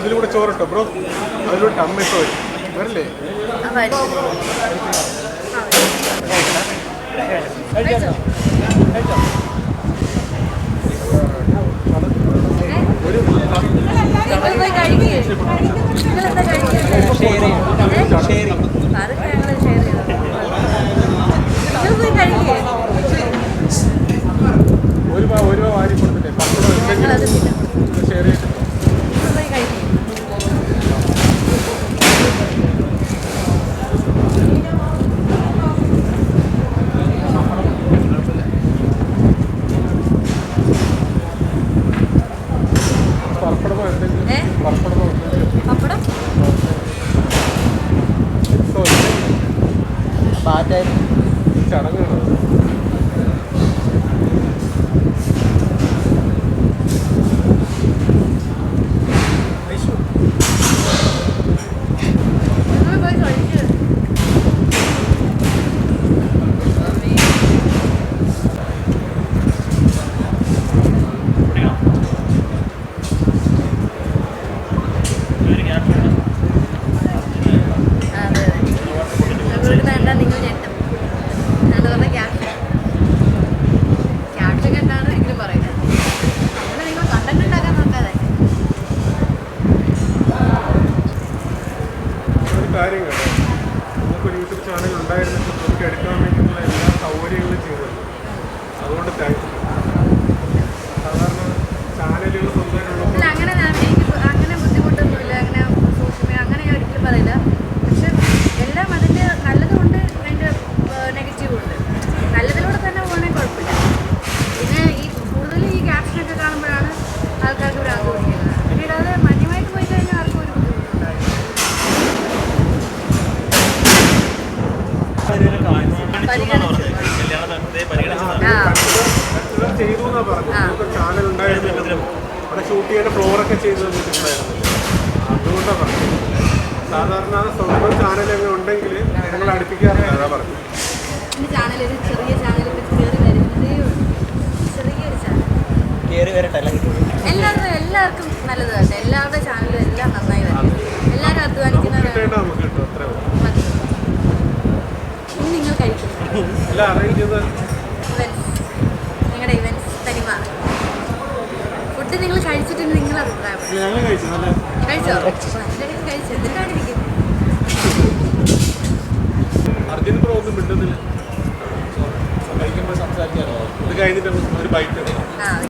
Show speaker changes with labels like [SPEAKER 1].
[SPEAKER 1] Bro ഇതിലൂടെ ചോറിട്ടോ bro? അതിലൂടെ ടമ്മ വരും വരില്ലേ?
[SPEAKER 2] ചെയ്യും ഷെയർ ചെയ്യും
[SPEAKER 3] പപ്പടം?
[SPEAKER 1] ഇപ്പൊ
[SPEAKER 2] പാറ്റായി
[SPEAKER 1] ചടങ്ങുകളോ
[SPEAKER 3] നിങ്ങൾ പോയി കഴിക്കേ അതെ അതെ നിങ്ങൾക്ക് വേണ്ട നിങ്ങൾ ഞെട്ടും. ഞാൻ പറഞ്ഞ ക്യാഷ് ക്യാഷ് കണ്ടാണ് എങ്കിലും പറയുന്നത്. അങ്ങനെ നിങ്ങൾ കണ്ടന്റ് ഉണ്ടാക്കാൻ നോക്കാതെ.
[SPEAKER 1] ഒരു കാര്യം കേട്ടോ. നമുക്കൊരു യൂട്യൂബ് ചാനൽ ഉണ്ടായിരുന്നിട്ട് നമുക്ക് എടുക്കാൻ നമുക്ക് ചാനൽ ഉണ്ടായിരുന്നു ഷൂട്ട് ചെയ്തു സാധാരണ
[SPEAKER 3] എല്ലാവർക്കും നല്ലത് എല്ലാവരുടെ ചാനലും എല്ലാം നന്നായി വരും. എല്ലാവരും അധ്വാനിക്കുന്നവരാണ്. നിങ്ങളുടെ ഇവന്റ്സ് തനിമ ഫുഡ് നിങ്ങൾ നിങ്ങൾ അഭിപ്രായം
[SPEAKER 1] കഴിച്ചു
[SPEAKER 3] കഴിച്ചോ?
[SPEAKER 1] അർജുൻ ബ്രോ ഒന്നും
[SPEAKER 2] കഴിക്കുമ്പോൾ സംസാരിക്കാനോ?
[SPEAKER 1] ഇത് കഴിഞ്ഞിട്ട് ഒരു ബൈറ്റ്